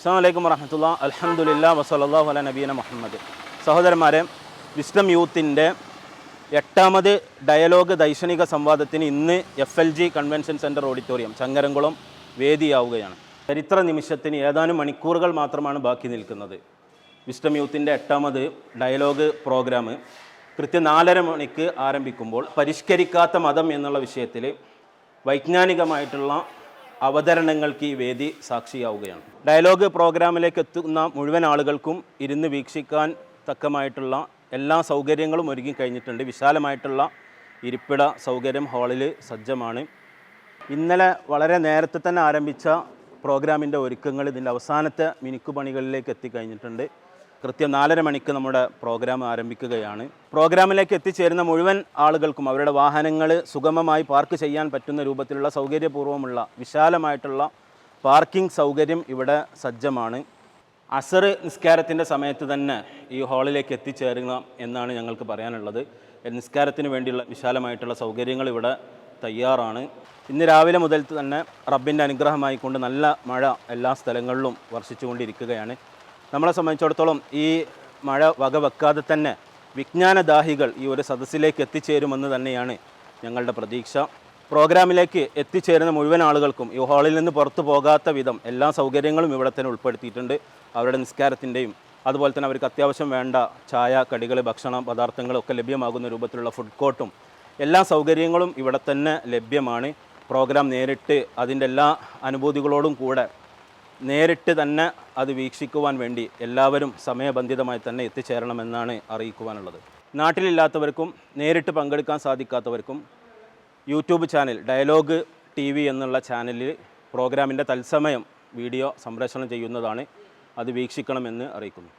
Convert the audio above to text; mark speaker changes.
Speaker 1: അസ്സാം വലൈക്കും വറഹമത്തുള്ള അലഹമുല്ല വസലല്ലാഹു അല നബീന മുഹമ്മദ്. സഹോദരന്മാരെ വിസ്ഡം യൂത്തിന്റെ എട്ടാമത് ഡയലോഗ് ദൈക്ഷണിക സംവാദത്തിന് ഇന്ന് F L G convention centre auditorium Changaramkulam വേദിയാവുകയാണ്. ചരിത്ര നിമിഷത്തിന് ഏതാനും മണിക്കൂറുകൾ മാത്രമാണ് ബാക്കി നിൽക്കുന്നത്. വിസ്ഡം യൂത്തിന്റെ എട്ടാമത് ഡയലോഗ് പ്രോഗ്രാം കൃത്യം നാലര മണിക്ക് ആരംഭിക്കുമ്പോൾ പരിഷ്കരിക്കാത്ത മതം എന്നുള്ള വിഷയത്തിൽ വൈജ്ഞാനികമായിട്ടുള്ള അവതരണങ്ങൾക്ക് ഈ വേദി സാക്ഷിയാവുകയാണ്. ഡയലോഗ് പ്രോഗ്രാമിലേക്ക് എത്തുന്ന മുഴുവൻ ആളുകൾക്കും ഇരുന്ന് വീക്ഷിക്കാൻ തക്കമായിട്ടുള്ള എല്ലാ സൗകര്യങ്ങളും ഒരുങ്ങി കഴിഞ്ഞിട്ടുണ്ട്. വിശാലമായിട്ടുള്ള ഇരിപ്പിട സൗകര്യം ഹാളിൽ സജ്ജമാണ്. ഇന്നലെ വളരെ നേരത്തെ തന്നെ ആരംഭിച്ച പ്രോഗ്രാമിന്റെ ഒരുക്കങ്ങൾ ഇതിന്റെ അവസാനത്തെ മിനുക്കുപണികളിലേക്ക് എത്തിക്കഴിഞ്ഞിട്ടുണ്ട്. കൃത്യം നാലര മണിക്ക് നമ്മുടെ പ്രോഗ്രാം ആരംഭിക്കുകയാണ്. പ്രോഗ്രാമിലേക്ക് എത്തിച്ചേരുന്ന മുഴുവൻ ആളുകൾക്കും അവരുടെ വാഹനങ്ങൾ സുഗമമായി പാർക്ക് ചെയ്യാൻ പറ്റുന്ന രൂപത്തിലുള്ള സൗകര്യപൂർവമുള്ള വിശാലമായിട്ടുള്ള പാർക്കിംഗ് സൗകര്യം ഇവിടെ സജ്ജമാണ്. അസർ നിസ്കാരത്തിന്റെ സമയത്ത് തന്നെ ഈ ഹാളിലേക്ക് എത്തിച്ചേരണം എന്നാണ് ഞങ്ങൾക്ക് പറയാനുള്ളത്. നിസ്കാരത്തിന് വേണ്ടിയുള്ള വിശാലമായിട്ടുള്ള സൗകര്യങ്ങൾ ഇവിടെ തയ്യാറാണ്. ഇന്ന് രാവിലെ മുതൽ തന്നെ റബ്ബിന്റെ അനുഗ്രഹമായിക്കൊണ്ട് നല്ല മഴ എല്ലാ സ്ഥലങ്ങളിലും വർഷിച്ചുകൊണ്ടിരിക്കുകയാണ്. നമ്മളെ സംബന്ധിച്ചിടത്തോളം ഈ മഴ വകവെക്കാതെ തന്നെ വിജ്ഞാനദാഹികൾ ഈ ഒരു സദസ്സിലേക്ക് എത്തിച്ചേരുമെന്ന് തന്നെയാണ് ഞങ്ങളുടെ പ്രതീക്ഷ. പ്രോഗ്രാമിലേക്ക് എത്തിച്ചേരുന്ന മുഴുവൻ ആളുകൾക്കും ഈ ഹാളിൽ നിന്ന് പുറത്തു പോകാത്ത വിധം എല്ലാ സൗകര്യങ്ങളും ഇവിടെ തന്നെ ഉൾപ്പെടുത്തിയിട്ടുണ്ട്. അവരുടെ നിസ്കാരത്തിന്റെയും അതുപോലെ തന്നെ അവർക്ക് അത്യാവശ്യം വേണ്ട ചായ കടികൾ ഭക്ഷണ പദാർത്ഥങ്ങളൊക്കെ ലഭ്യമാകുന്ന രൂപത്തിലുള്ള ഫുഡ് കോർട്ടും എല്ലാ സൗകര്യങ്ങളും ഇവിടെ തന്നെ ലഭ്യമാണ്. പ്രോഗ്രാം നേരിട്ട് അതിന്റെ എല്ലാ അനുഭൂതികളോടും കൂടെ നേരിട്ട് തന്നെ അത് വീക്ഷിക്കുവാൻ വേണ്ടി എല്ലാവരും സമയബന്ധിതമായി തന്നെ എത്തിച്ചേരണമെന്നാണ് അറിയിക്കുവാനുള്ളത്. നാട്ടിലില്ലാത്തവർക്കും നേരിട്ട് പങ്കെടുക്കാൻ സാധിക്കാത്തവർക്കും YouTube channel dialogue T V എന്നുള്ള ചാനലിൽ പ്രോഗ്രാമിന്റെ തത്സമയം വീഡിയോ സംപ്രേഷണം ചെയ്യുന്നതാണ് അത് വീക്ഷിക്കണമെന്ന് അറിയിക്കുന്നു.